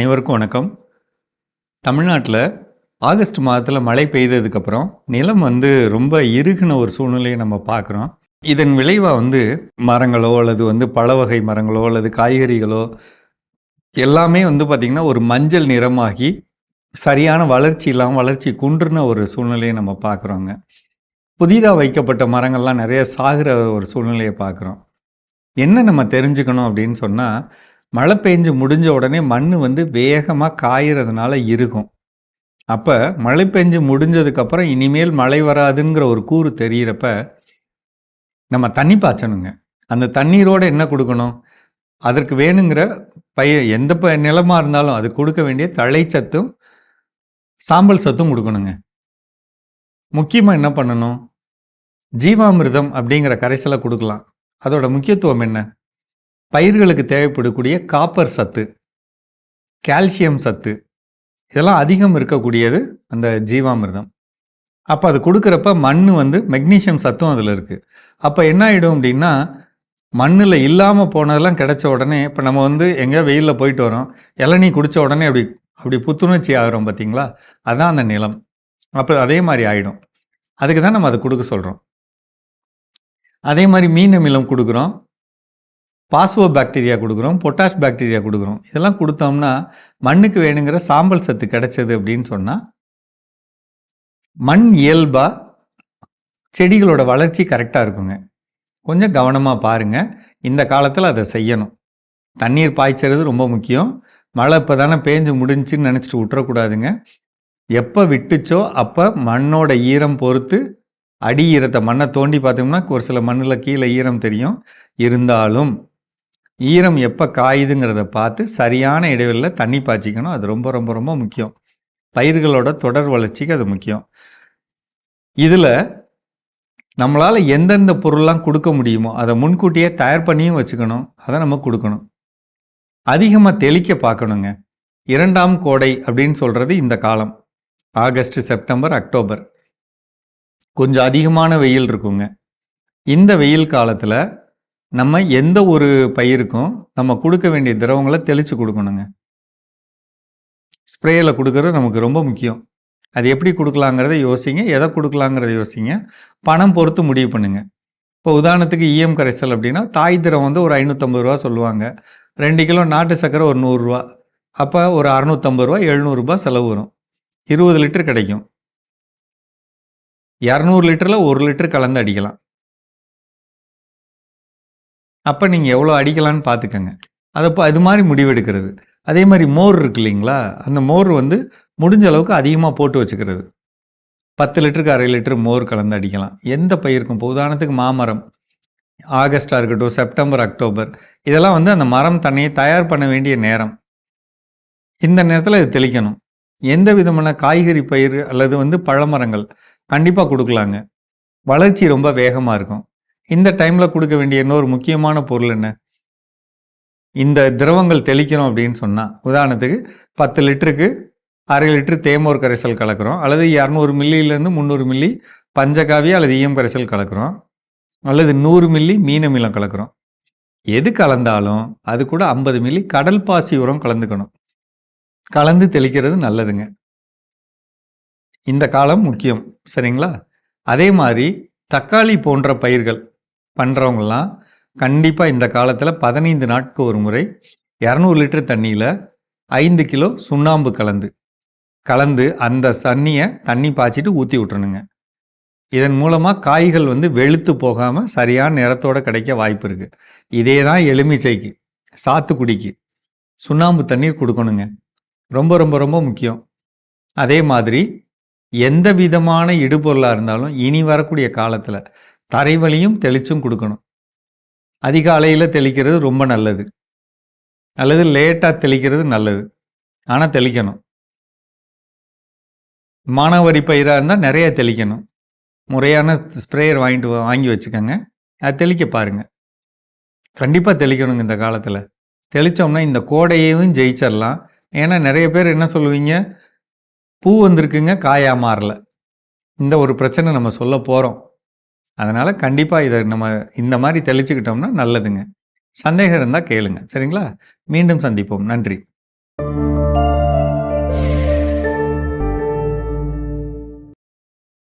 அனைவருக்கும் வணக்கம். தமிழ்நாட்டில் ஆகஸ்ட் மாதத்தில் மழை பெய்ததுக்கப்புறம் நிலம் வந்து ரொம்ப இறுகின ஒரு சூழ்நிலையை நம்ம பார்க்குறோம். இதன் விளைவாக வந்து மரங்களோ அல்லது வந்து பழ வகை மரங்களோ அல்லது காய்கறிகளோ எல்லாமே வந்து பார்த்திங்கன்னா ஒரு மஞ்சள் நிறமாகி சரியான வளர்ச்சி இல்லாமல் வளர்ச்சி குன்றுன ஒரு சூழ்நிலையை நம்ம பார்க்குறோங்க. புதிதாக வைக்கப்பட்ட மரங்கள்லாம் நிறைய சாகிற ஒரு சூழ்நிலையை பார்க்குறோம். என்ன நம்ம தெரிஞ்சுக்கணும் அப்படின்னு சொன்னால் மழை பெஞ்சு முடிஞ்ச உடனே மண் வந்து வேகமாக காயறதுனால இருக்கும். அப்போ மழை பெஞ்சு முடிஞ்சதுக்கப்புறம் இனிமேல் மழை வராதுங்கிற ஒரு கூறு தெரிகிறப்ப நம்ம தண்ணி பாய்ச்சணுங்க. அந்த தண்ணீரோடு என்ன கொடுக்கணும்? அதற்கு வேணுங்கிற பய எந்த ப நிலமாக இருந்தாலும் அது கொடுக்க வேண்டிய தழைச்சத்தும் சாம்பல் சத்தும் கொடுக்கணுங்க. முக்கியமாக என்ன பண்ணணும்? ஜீவாமிர்தம் அப்படிங்கிற கரைசலை கொடுக்கலாம். அதோட முக்கியத்துவம் என்ன? பயிர்களுக்கு தேவைப்படக்கூடிய காப்பர் சத்து கால்சியம் சத்து இதெல்லாம் அதிகம் இருக்கக்கூடியது அந்த ஜீவாமிர்தம். அப்போ அது கொடுக்குறப்ப மண் வந்து மெக்னீஷியம் சத்தும் அதில் இருக்குது அப்போ என்ன ஆகிடும் அப்படின்னா மண்ணில் இல்லாமல் போனதெல்லாம் கிடச்ச உடனே இப்போ நம்ம வந்து எங்கேயோ வெயிலில் போயிட்டு வரோம் இளநீ குடித்த உடனே அப்படி அப்படி புத்துணர்ச்சி ஆகிறோம் பார்த்தீங்களா அதுதான் அந்த நிலம். அப்போ அதே மாதிரி ஆகிடும் அதுக்கு தான் நம்ம அதை கொடுக்க சொல்கிறோம் அதே மாதிரி மீன் அமிலம் கொடுக்குறோம். பாஸ்வோ பாக்டீரியா கொடுக்குறோம் பொட்டாஷ் பாக்டீரியா கொடுக்குறோம். இதெல்லாம் கொடுத்தோம்னா மண்ணுக்கு வேணுங்கிற சாம்பல் சத்து கிடைச்சது அப்படின்னு சொன்னால் மண் இயல்பாக செடிகளோட வளர்ச்சி கரெக்டாக இருக்குங்க. கொஞ்சம் கவனமாக பாருங்கள் இந்த காலத்தில் அதை செய்யணும். தண்ணீர் பாய்ச்சறது ரொம்ப முக்கியம். மழை இப்போ தானே பேஞ்சு முடிஞ்சுன்னு நினச்சிட்டு விட்டுறக்கூடாதுங்க எப்போ விட்டுச்சோ அப்போ மண்ணோட ஈரம் பொறுத்து அடி ஈரத்தை மண்ணை தோண்டி பார்த்தோம்னா ஒரு சில மண்ணில் கீழே ஈரம் தெரியும். இருந்தாலும் ஈரம் எப்போ காயுதுங்கிறத பார்த்து சரியான இடைவெளியில் தண்ணி பாய்ச்சிக்கணும். அது ரொம்ப ரொம்ப ரொம்ப முக்கியம். பயிர்களோட தொடர் வளர்ச்சிக்கு அது முக்கியம். இதில் நம்மளால் எந்தெந்த பொருள்லாம் கொடுக்க முடியுமோ அதை முன்கூட்டியே தயார் பண்ணியும் வச்சுக்கணும். அதை நம்ம கொடுக்கணும். அதிகமாக தெளிக்க பார்க்கணுங்க. இரண்டாம் கோடை அப்படின்னு சொல்கிறது இந்த காலம். August September October. கொஞ்சம் அதிகமான வெயில் இருக்குங்க. இந்த வெயில் காலத்தில் நம்ம எந்த ஒரு பயிருக்கும் நம்ம கொடுக்க வேண்டிய திரவங்களை தெளித்து கொடுக்கணுங்க. ஸ்ப்ரேயில் கொடுக்கறது நமக்கு ரொம்ப முக்கியம். அது எப்படி கொடுக்கலாங்கிறத யோசிங்க. எதை கொடுக்கலாங்கிறத யோசிங்க. பணம் பொறுத்து முடிவு பண்ணுங்க. இப்போ உதாரணத்துக்கு இஎம் கரைசல் அப்படின்னா தாய் திரம் வந்து ஒரு ஐநூற்றம்பது ரூபா சொல்லுவாங்க. ரெண்டு கிலோ நாட்டு சக்கரை ஒரு நூறுரூவா அப்போ ஒரு அறநூற்றம்பது ரூபா எழுநூறுபா செலவு வரும். இருபது லிட்டர் கிடைக்கும். இரநூறு லிட்டரில் ஒரு லிட்டர் கலந்து அடிக்கலாம். அப்போ நீங்கள் எவ்வளோ அடிக்கலான்னு பார்த்துக்கங்க அதப்போ அது மாதிரி முடிவெடுக்கிறது. அதே மாதிரி மோர் இருக்கு இல்லைங்களா? அந்த மோர் வந்து முடிஞ்ச அளவுக்கு அதிகமாக போட்டு வச்சுக்கிறது. பத்து லிட்டருக்கு அரை லிட்டர் மோர் கலந்து அடிக்கலாம். எந்த பயிருக்கும்? இப்போ உதாரணத்துக்கு மாமரம். ஆகஸ்டாக இருக்கட்டும் செப்டம்பர் அக்டோபர். இதெல்லாம் வந்து அந்த மரம் தன்னையை தயார் பண்ண வேண்டிய நேரம். இந்த நேரத்தில் இது தெளிக்கணும். எந்த விதமான காய்கறி பயிர் அல்லது வந்து பழமரங்கள் கண்டிப்பாக கொடுக்கலாங்க. வளர்ச்சி ரொம்ப வேகமாக இருக்கும். இந்த டைமில் கொடுக்க வேண்டிய இன்னொரு முக்கியமான பொருள் என்ன? இந்த திரவங்கள் தெளிக்கணும் அப்படின்னு சொன்னால் உதாரணத்துக்கு பத்து லிட்டருக்கு அரை லிட்டர் தேமோர் கரைசல் கலக்கிறோம் அல்லது இரநூறு மில்லியிலேருந்து முந்நூறு மில்லி பஞ்சகாவியா அல்லது ஈயம் கரைசல் கலக்கிறோம் அல்லது நூறு மில்லி மீனமிலம் கலக்கிறோம். எது கலந்தாலும் அது கூட ஐம்பது மில்லி கடல் பாசி உரம் கலந்துக்கணும். கலந்து தெளிக்கிறது நல்லதுங்க. இந்த காலம் முக்கியம் சரிங்களா? அதே மாதிரி தக்காளி போன்ற பயிர்கள் பண்ணுறவங்களாம் கண்டிப்பாக இந்த காலத்தில் பதினைந்து நாட்கு ஒரு முறை இரநூறு லிட்டர் தண்ணியில் ஐந்து கிலோ சுண்ணாம்பு கலந்து கலந்து அந்த தண்ணியை தண்ணி பாய்ச்சிட்டு ஊற்றி விட்றணுங்க இதன் மூலமாக காய்கள் வந்து வெளுத்து போகாமல் சரியான நிறத்தோடு கிடைக்க வாய்ப்பு இருக்குது இதே தான் எலுமிச்சைக்கு சாத்துக்குடிக்கு சுண்ணாம்பு தண்ணீர் கொடுக்கணுங்க. ரொம்ப ரொம்ப ரொம்ப முக்கியம். அதே மாதிரி எந்த விதமான இடுபொருளாக இருந்தாலும் இனி வரக்கூடிய காலத்தில் தரைவழியும் தெளிச்சும் கொடுக்கணும். அதிகாலையில் தெளிக்கிறது ரொம்ப நல்லது. அல்லது லேட்டாக தெளிக்கிறது நல்லது. ஆனால் தெளிக்கணும். மானாவரி பயிராக இருந்தால் நிறைய தெளிக்கணும். முறையான ஸ்ப்ரேயர் வாங்கிட்டு வாங்கி வச்சுக்கோங்க. அது தெளிக்க பாருங்கள் கண்டிப்பாக தெளிக்கணுங்க இந்த காலத்தில். தெளித்தோம்னா இந்த கோடையையும் ஜெயிச்சிடலாம் ஏன்னா நிறைய பேர் என்ன சொல்லுவீங்க? பூ வந்திருக்குங்க காயா மாறல. இந்த ஒரு பிரச்சனை நம்ம சொல்ல போகிறோம் அதனால் கண்டிப்பாக இதை நம்ம இந்த மாதிரி தெளிச்சுக்கிட்டோம்னா நல்லதுங்க. சந்தேகம் இருந்தால் கேளுங்க. சரிங்களா? மீண்டும் சந்திப்போம். நன்றி.